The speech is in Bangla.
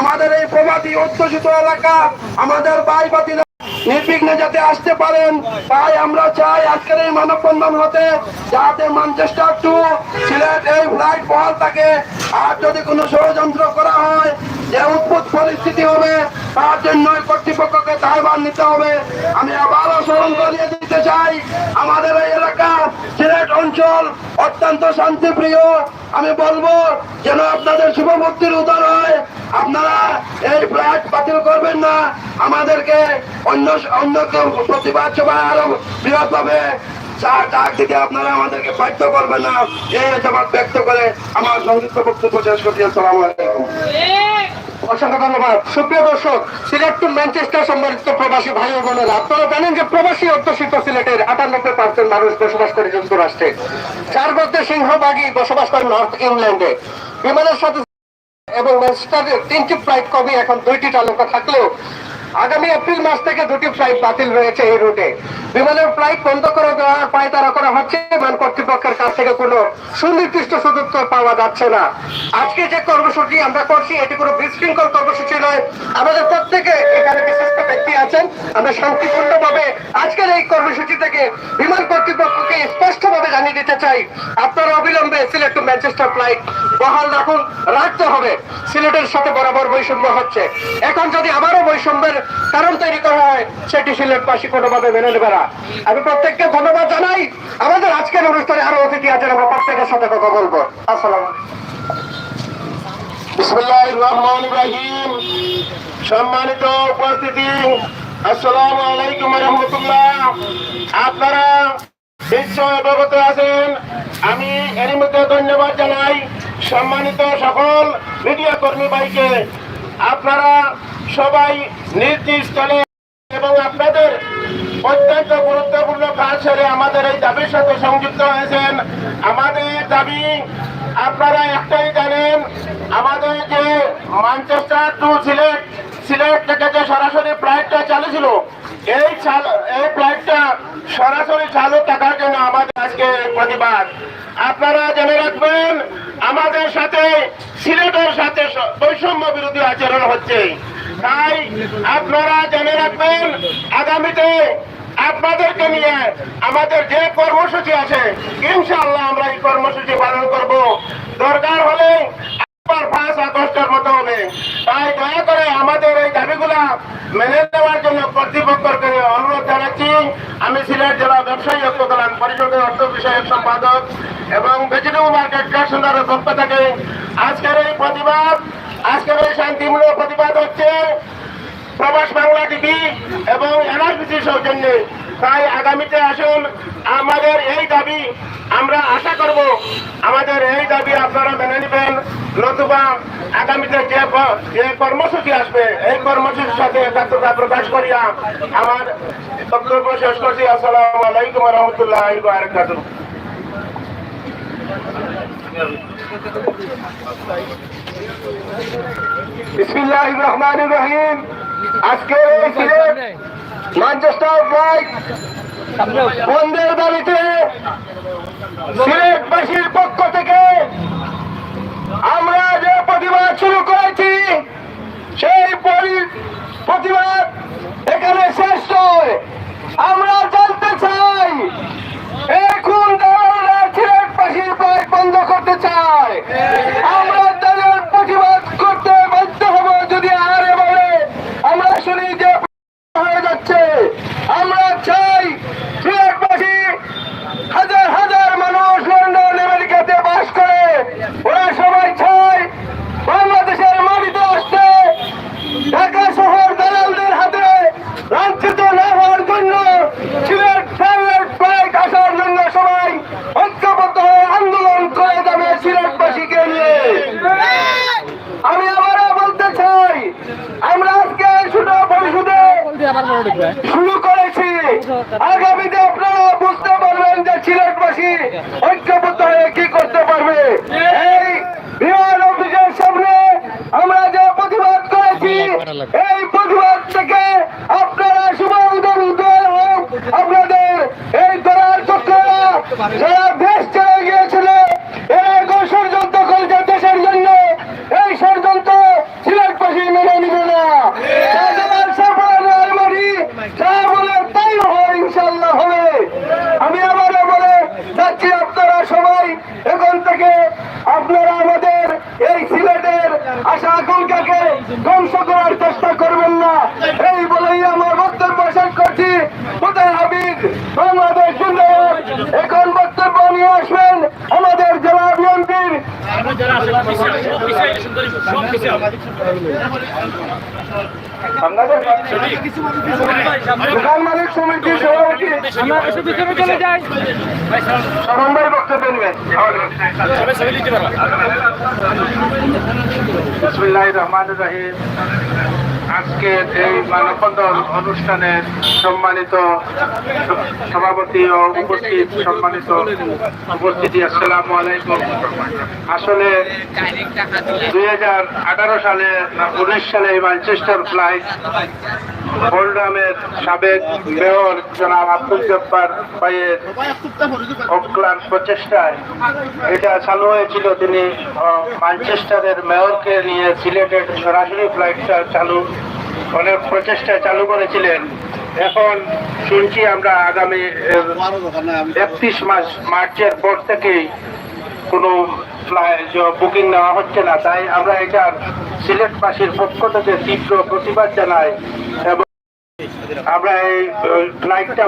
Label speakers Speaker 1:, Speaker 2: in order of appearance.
Speaker 1: আমাদের এই প্রবাদী অধ্যুষিত এলাকা আমাদের বাই বাতি নির্বিঘ্নে যাতে আসতে পারেন, তাই আমরা চাই আজকের এই মানববন্ধন হতে যাতে ম্যানচেস্টার টু সিলেট এই ফ্লাইট বহাল থাকে। আর যদি কোনো ষড়যন্ত্র করা হয় যে উদ্ভুত পরিস্থিতি হবে, তার জন্য কর্তৃপক্ষকে দায়ভার নিতে হবে। আমি আবারও স্মরণ করিয়ে দিতে চাই, আমাদের এই এলাকা সিলেট অঞ্চল অত্যন্ত শান্তিপ্রিয়। আমি বলব, যেন আপনাদের শুভমূর্তির উদার হয়। আপনারা এই ফ্লাইট বাতিল করবেন না। আমাদেরকে অন্য অন্য প্রতিবাদ সভায় আরও ডাক দিতে আপনারা আমাদেরকে বাধ্য করবেন না। এই আশাবাদ ব্যক্ত করে আমার সংযুক্ত বক্তব্য শেষ করছি। আসসালামু আলাইকুম।
Speaker 2: অসংখ্য ধন্যবাদ। সুপ্রিয় দর্শক, সিলেট টু ম্যানচেস্টার সম্মানিত প্রবাসী ভাই ও বোনেরা, আপনারা জানেন যে প্রবাসী অধ্যুষিত সিলেটের আটানব্বই পার্সেন্ট মানুষ বসবাস করে যুক্তরাষ্ট্রে যার মধ্যে সিংহবাগই বসবাস করে নর্থ ইংল্যান্ডে বিমানের সাথে এবং ম্যানচেস্টারের তিনটি ফ্লাইট কমই এখন দুইটি চালকা থাকলেও আগামী এপ্রিল মাস থেকে দুটি ফ্লাইট বাতিল রয়েছে এই রুটে বিমানের ফ্লাইট বন্ধ করে দেওয়ার পায়তারা করা হচ্ছে, বিমান কর্তৃপক্ষের কাছ থেকে কোনো সুনির্দিষ্ট সুযোগ পাওয়া যাচ্ছে না। আজকে যে কর্মসূচি আমরা করছি, এটি কোনো বিশৃঙ্খল কর্মসূচি নয়। আমাদের প্রত্যেকে এখানে বিশিষ্ট ব্যক্তি আছেন। আমরা শান্তিপূর্ণভাবে আজকের এই কর্মসূচি থেকে বিমান কর্তৃপক্ষকে স্পষ্টভাবে জানিয়ে দিতে চাই। আপনারা অবিলম্বে সিলেট টু ম্যানচেস্টার ফ্লাইট বহাল রাখুন, রাখতে হবে। সিলেটের সাথে বরাবর বৈষম্য হচ্ছে। এখন যদি আবারও বৈষম্যের কারণ তৈরি করা হয়, সেটি সিলেটবাসী কোনোভাবে মেনে নেবে না। আমি প্রত্যেককে ধন্যবাদ জানাই। আমাদের আজকের অনুষ্ঠানে আরও অতিথি আছেন, আমরা প্রত্যেকের সাথে কথা বলব। আসসালাম
Speaker 1: সম্মানিত উপস্থিতি, আসসালামু আলাইকুম রহমতুল্লাহ। আপনারা নিশ্চয় অবগত আছেন। আমি এর মধ্যে ধন্যবাদ জানাই সম্মানিত সকল মিডিয়া কর্মী ভাইকে। আপনারা সবাই নিজ এবং আপনাদের অত্যন্ত গুরুত্বপূর্ণ কাজ ছেড়ে আমাদের এই দাবির সাথে সংযুক্ত হয়েছেন। আমাদের দাবি, আপনারা একটাই জানেন, আমাদের যে ম্যানচেস্টার টু সিলেট সিলেট থেকে যে সরাসরি ফ্লাইটটা চালু ছিল এই চাল- এই ফ্লাইটটা সরাসরি চালু থাকার জন্য আমাদের আজকে প্রতিবাদ। আপনারা জেনে রাখবেন, আমাদের সাথে সিলেটের সাথে বৈষম্য বিরোধী আচরণ হচ্ছে। তাই আপনারা জেনে রাখবেন, আগামীতে আপনাদেরকে নিয়ে আমাদের যে কর্মসূচি আছে, ইনশাআল্লাহ আমরা এই কর্মসূচি পালন করব। দরকার হলে আবার পাঁচ আগস্টের মতো হবে। তাই দয়া করে আমাদের এই দাবিগুলা মেনে নেওয়ার জন্য কর্তৃপক্ষকে অনুরোধ জানাচ্ছি। আমি সিলেট জেলা ব্যবসায়ী ঐক্য কল্যাণ পরিষদের অর্থ বিষয়ক সম্পাদক এবং ভেজিটেবল মার্কেট ট্রাস্টের পক্ষ থেকে আজকের এই প্রতিবাদ, আজকের এই শান্তিমূলক প্রতিবাদ হচ্ছে প্রবাস বাংলা টিভি এবং এনআরবিসি সৌজন্যে তাই আগামীতে আসুন, আমাদের এই দাবি আমরা আশা করব, আমাদের এই দাবি আপনারা মেনে নেবেন। নতুবা আগামীতে যে কর্মসূচি আসবে, এই কর্মসূচির সাথে একাত্মতা প্রকাশ করিয়া আমার বক্তব্য শেষ করছি। আসসালামু আলাইকুম রহমতুল্লাহ বারকাতুহ।
Speaker 2: বিসমিল্লাহ রহমান রহিম। আজকে ম্যানচেস্টার ফ্লাইট বন্ধের দাবিতে সিলেটবাসীর পক্ষ থেকে আমরা যে প্রতিবাদ শুরু করেছি সেই পরি- প্রতিবাদ এখানে শেষ নয় আমরা জানতে চাই এই কোন ধরনের সিলেটবাসীর ফ্লাইট বন্ধ করতে চায় আমরা তাদের প্রতিবাদ করতে বাধ্য হব যদি আর এবারে আমরা শুনি যে হয়ে যাচ্ছে আমরা চাই সিলেটবাসী হাজার হাজার মানুষ লন্ডন আমেরিকাতে বাস করে ওরা সবাই চায় বাংলাদেশের মাটিতে আসতে ঢাকা শহর দালালদের হাতে লাঞ্ছিত না হওয়ার জন্য সিলেট প্রাইভেট ফ্লাইট আসার জন্য সবাই ঐক্যবদ্ধ হয়ে আন্দোলন করে যাবে সিলেটবাসীকে নিয়ে আমি আবারও বলতে চাই আমরা আজকে শুধু শুরু করেছি। আগামীতে আপনারা বুঝতে পারবেন যে সিলেটবাসী ঐক্যবদ্ধ হয়ে কি করতে পারবে। এই বিমান অফিসের সামনে আমরা যে প্রতিবাদ করেছি, এই প্রতিবাদ থেকে আপনারা শুভ উদয় হোক। আপনাদের এই দরার চক্ররা এখন থেকে আপনারা আমাদের এই সিলেটের আশা আকাঙ্ক্ষাকে ধ্বংস করার চেষ্টা করবেন না। এই বলেই আমার বক্তব্য শেষ করছি। কোথায় হাবিজ বাংলাদেশ এখন বক্তব্য নিয়ে আসবে দোকান মালিক সমিতির সভাপতি
Speaker 3: চলে যাই
Speaker 2: শরণ বক্তব্য নেবেন
Speaker 4: রহমানির রহিম আজকের এই মানববন্ধন অনুষ্ঠানের সম্মানিত সভাপতি ও উপস্থিত সম্মানিত উপস্থিতি, আসসালামু আলাইকুম। আসলে দুই হাজার আঠারো সালে উনিশ সালে ম্যানচেস্টার ফ্লাইট ওল্ডামের সাবেক মেয়র জনাব আব্দুল জব্বার ভাইয়ের অক্লান প্রচেষ্টায় এটা চালু হয়েছিল। তিনি ম্যানচেস্টারের মেয়রকে নিয়ে সিলেটের সরাসরি ফ্লাইটটা চালু, অনেক প্রচেষ্টা চালু করেছিলেন। এখন শুনছি আমরা আগামী একত্রিশ মাস, মার্চের পর থেকেই কোনো বুকিং নেওয়া হচ্ছে না। তাই আমরা এটার সিলেটবাসীর পক্ষ থেকে তীব্র প্রতিবাদ জানাই এবং আমরা এই ফ্লাইটটা